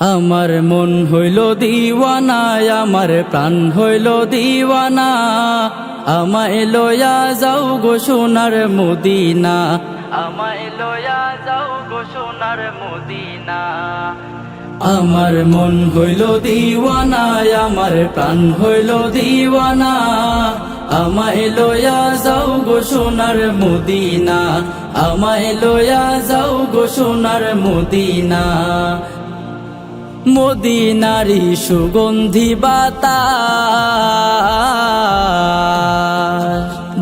আমার মন হইল দিওয়ানা আমার প্রাণ হইল দিওয়ানা। আমায় লয়া যাও গো সোনার মদিনা। আমায় লয়া যাও গো সোনার মদিনা। আমার মন হইল দিওয়ানা আমার প্রাণ হইল দিওয়ানা। আমায় লয়া যাও গো সোনার মদিনা। আমায় লয়া যাও গো সোনার মদিনা। মদিনারি সুগন্ধি বাতাস।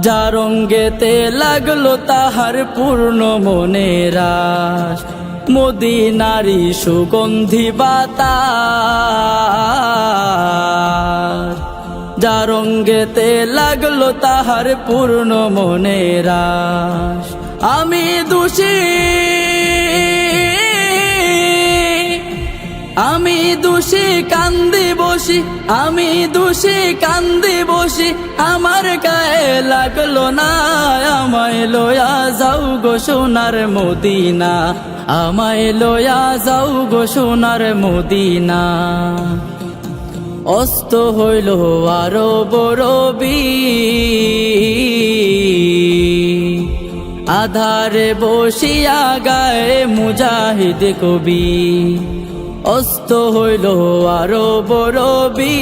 যা রঙ্গেতে লাগল তাহার পূর্ণ মনেরাস মদিনারি সুগন্ধি বাতাস। যা রঙ্গেতে লাগল তাহার পূর্ণ মনেরাস আমি দোষী। দোষী কান্দি বসি, আমি দোষী কান্দি বসি, আমার গায়ে লাগল না, আমায় লয়া যাও গো সোনার মদিনা, আমায় লয়া যাও গো সোনার মদিনা। অস্ত হইল আরও বড় বি আধারে বসিয়া গায়ে মুজাহিদ কবি। অস্ত হইল আরও বড় বি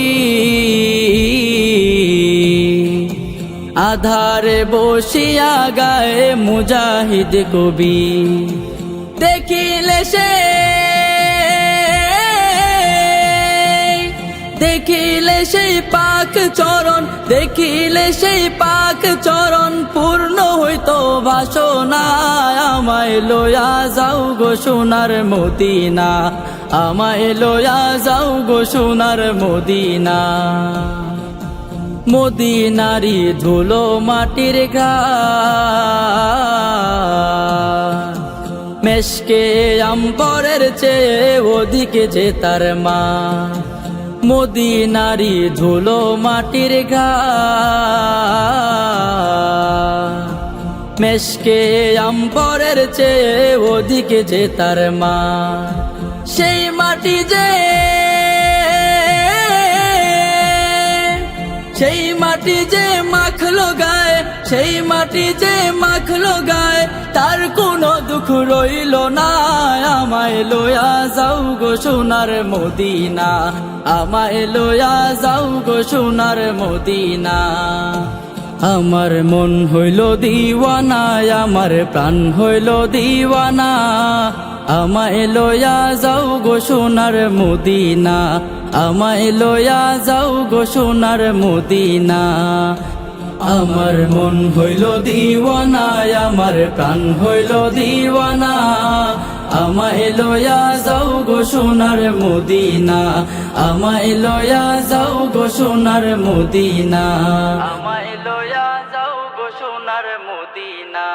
আধারে বসিয়া গায়ে মুজাহিদ কবি। দেখিলে সে, দেখিলে সেই পাক চরণ, দেখিলে সেই পাক চরণ, পূর্ণ হইতো বাসনা আমায় লয়া যাও গো সোনার মদিনা। আমায় লয়া যাও গো সোনার মদিনা। মদিনারি ধুলো মাটির ঘা। মেশকে আম্বরের চেয়ে ওদিকে যে তার মা। মদিনারি ধুলো মাটির ঘা। মেশকে আম্বরের চেয়ে ওদিকে যে তার মা। সেই মাটি যে, সেই মাটি যে মাখলো গায়ে সেই মাটি যে মাখলো গায়ে তার কোনো দুঃখ রইল না। আমায় লয়া যাও গো সোনার মদিনা, আমায় লয়া যাও গো সোনার মদিনা। আমার মন হইল দিওয়ানা, আমার প্রাণ হইল দিওয়ানা। আমায় লয়া যাও গো সোনার মদিনা, আমায় লয়া যাও গো সোনার মদিনা। আমার মন হইল দিওয়ানা, আমার প্রাণ হইল দিওয়ানা। আমায় লয়া যাও গো সোনার মদিনা, আমায় লয়া যাও গো সোনার মদিনা। আমায় লয়া যাও গো সোনার মদিনা।